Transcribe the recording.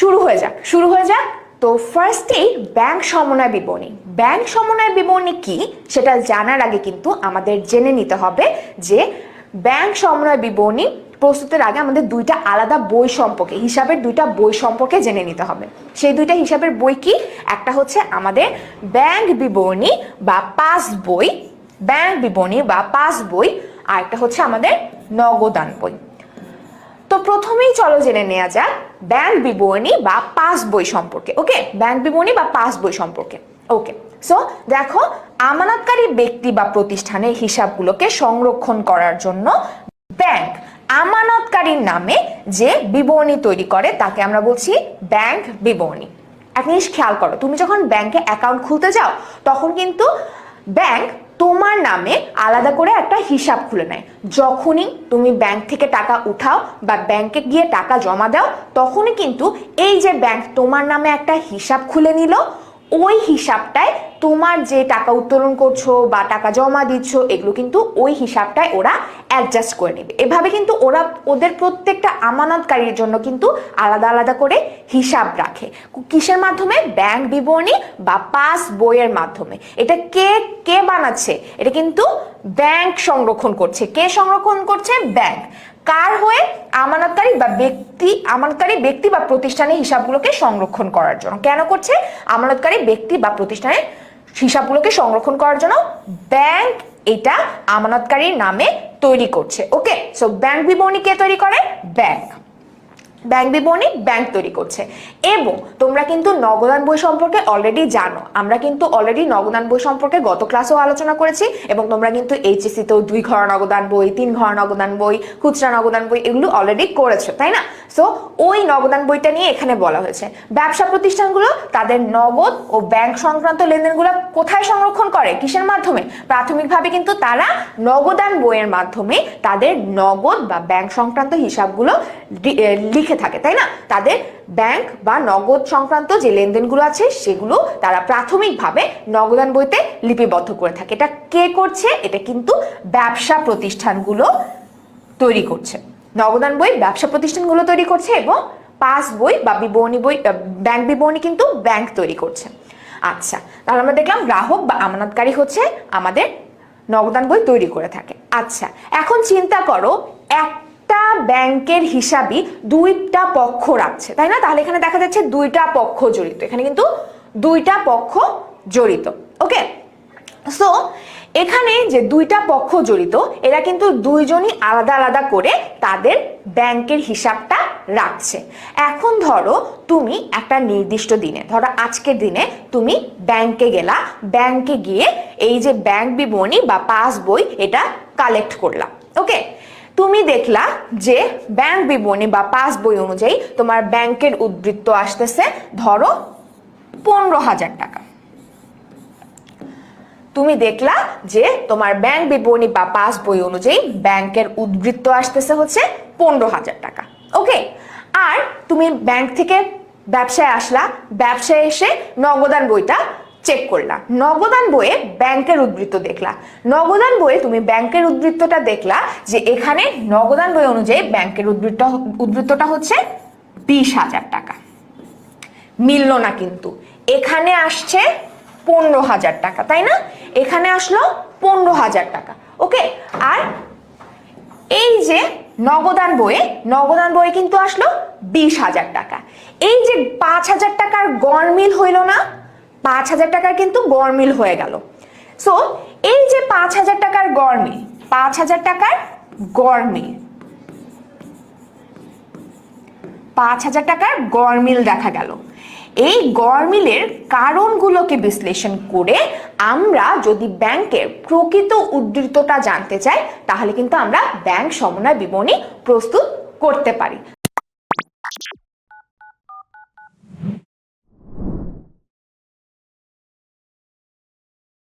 শুরু হয়ে যাক, শুরু হয়ে যাক। তো ফার্স্টেই ব্যাংক সমন্বয় বিবরণী। ব্যাংক সমন্বয় বিবরণী কি? সেটা জানার আগে কিন্তু আমাদের জেনে নিতে হবে যে ব্যাংক সমন্বয় বিবরণী প্রস্তুতের আগে আমাদের দুইটা আলাদা বই সম্পর্কে, হিসাবের দুইটা বই সম্পর্কে জেনে নিতে হবে। সেই দুইটা হিসাবের বই কি? একটা হচ্ছে আমাদের ব্যাংক বিবরণী বা পাস বই ব্যাংক বিবরণী বা পাস বই, আর একটা হচ্ছে আমাদের নগদান বই। তো প্রথমেই চলো জেনে নেওয়া যাক ব্যাংক বিবরণী বা পাস বই সম্পর্কে, ওকে? ব্যাংক বিবরণী বা পাস বই সম্পর্কে, ওকে? সো দেখো, আমানতকারী ব্যক্তি বা প্রতিষ্ঠানের হিসাবগুলোকে সংরক্ষণ করার জন্য ব্যাংক আমানতকারীর নামে যে বিবরণী তৈরি করে, তাকে আমরা বলছি ব্যাংক বিবরণী। এক জিনিস খেয়াল করো, তুমি যখন ব্যাংকে অ্যাকাউন্ট খুলতে যাও, তখন কিন্তু ব্যাংক তোমার নামে আলাদা করে একটা হিসাব খুলে নেয়। যখনই তুমি ব্যাংক থেকে টাকা উঠাও বা ব্যাংকে গিয়ে টাকা জমা দাও, তখনই কিন্তু এই যে ব্যাংক তোমার নামে একটা হিসাব খুলে নিল ওই হিসাবটায় তোমার যে টাকা উত্তোলন করছ বা টাকা জমা দিচ্ছ, এগুলো কিন্তু ওই হিসাবটায় ওরা অ্যাডজাস্ট করে নেবে। এভাবে কিন্তু ওরা ওদের প্রত্যেকটা আমানতকারীর জন্য কিন্তু আলাদা আলাদা করে হিসাব রাখে। কিসের মাধ্যমে? ব্যাংক বিবরণী বা পাস বইয়ের মাধ্যমে। এটা কে কে বানাচ্ছে? এটা কিন্তু ব্যাংক সংরক্ষণ করছে। কে সংরক্ষণ করছে? ব্যাংক। কার হয়ে আমানতকারী বা ব্যক্তি, আমানতকারী ব্যক্তি বা প্রতিষ্ঠানের হিসাবগুলোকে সংরক্ষণ করার জন্য? কেন করছে? আমানতকারী ব্যক্তি বা প্রতিষ্ঠানের হিসাবগুলোকে সংরক্ষণ করার জন্য ব্যাংক এটা আমানতকারীর নামে তৈরি করছে। ওকে সো ব্যাংক বিবরণী কে তৈরি করে? ব্যাংক। ব্যাংক বিবরণী ব্যাংক তৈরি করছে। এবং তোমরা কিন্তু নগদান বই সম্পর্কে অলরেডি জানো। আমরা কিন্তু অলরেডি নগদান বই সম্পর্কে গত ক্লাসেও আলোচনা করেছি এবং তোমরা কিন্তু এইচএসিতেও দুই ঘর নগদান বই, তিন ঘর নগদান বই, খুচরা নগদান বই এগুলো অলরেডি করেছ, তাই না? সো ওই নগদান বইটা নিয়ে এখানে বলা হয়েছে। ব্যবসা প্রতিষ্ঠানগুলো তাদের নগদ ও ব্যাংক সংক্রান্ত লেনদেনগুলো কোথায় সংরক্ষণ করে? কিসের মাধ্যমে? প্রাথমিকভাবে কিন্তু তারা নগদান বইয়ের মাধ্যমে তাদের নগদ বা ব্যাংক সংক্রান্ত হিসাবগুলো লিখে থাকে, তাই না? তাদের ব্যাংক বা নগদ সংক্রান্ত যে লেনদেনগুলো আছে সেগুলো তারা প্রাথমিকভাবে নগদান বইতে লিপিবদ্ধ করে থাকে। এটা কে করছে? এটা কিন্তু ব্যবসা প্রতিষ্ঠানগুলো তৈরি করছে। নগদান বই, ব্যবসা প্রতিষ্ঠানগুলো তৈরি করছে এবং পাস বই বা বিবরণী বই ব্যাংক বিবরণী কিন্তু ব্যাংক তৈরি করছে। আচ্ছা তাহলে আমরা দেখলাম গ্রাহক বা আমানতকারী হচ্ছে আমাদের নগদান বই তৈরি করে থাকে। আচ্ছা এখন চিন্তা করো, একটা ব্যাংকের হিসাবই দুইটা পক্ষ রাখছে, তাই না? তাহলে এখানে দেখা যাচ্ছে দুইটা পক্ষ জড়িত, এখানে কিন্তু দুইটা পক্ষ জড়িত, ওকে? সো এখানে যে দুইটা পক্ষ জড়িত, এরা কিন্তু দুইজনই আলাদা আলাদা করে তাদের ব্যাংকের হিসাবটা রাখছে। এখন ধরো তুমি একটা নির্দিষ্ট দিনে, ধরো আজকের দিনে তুমি ব্যাংকে গেলা, ব্যাংকে গিয়ে এই যে ব্যাংক বিবরণী বা পাস বই এটা কালেক্ট করলা ওকে তুমি দেখলা যে ব্যাংক বিবরণী বা পাস বই অনুযায়ী তোমার ব্যাংকের উদ্বৃত্ত আসতেছে, ধরো পনেরো হাজার টাকা। তুমি দেখলা যে তোমার ব্যাংক বিবরণী বা পাস বই অনুযায়ী ব্যাংকের উদ্বৃত্ত আসতেছে হচ্ছে পনেরো হাজার টাকা। ওকে আর তুমি ব্যাংক থেকে ব্যবসায় আসলা, ব্যবসায় এসে নগদান বইটা চেক করলা। নগদান বইয়ে ব্যাংকের উদ্বৃত্ত দেখলা। নগদান বইয়ে তুমি ব্যাংকের উদ্বৃত্তটা দেখলা যে এখানে নগদান বই অনুযায়ী ব্যাংকের উদ্বৃত্ত উদ্বৃত্তটা হচ্ছে বিশ হাজার টাকা। মিলল না কিন্তু। এখানে আসছে পনেরো হাজার টাকা, তাই না? এখানে আসলো পনেরো হাজার টাকা, ওকে? আর এই যে নগদান বইয়ে নগদান বইয়ে কিন্তু আসলো বিশ হাজার টাকা। এই যে পাঁচ হাজার টাকার গড়মিল হইল না, পাঁচ হাজার টাকার কিন্তু গড়মিল হয়ে গেল। সো এই যে পাঁচ হাজার টাকার গড়মিল, পাঁচ হাজার টাকার গড়মিল, পাঁচ হাজার টাকার গড়মিল দেখা গেল। এই গরমিলের কারণগুলোকে বিশ্লেষণ করে আমরা যদি ব্যাংকের প্রকৃত উদ্ধৃতটা জানতে চাই, তাহলে কিন্তু আমরা ব্যাংক সমন্বয় বিবরণী প্রস্তুত করতে পারি।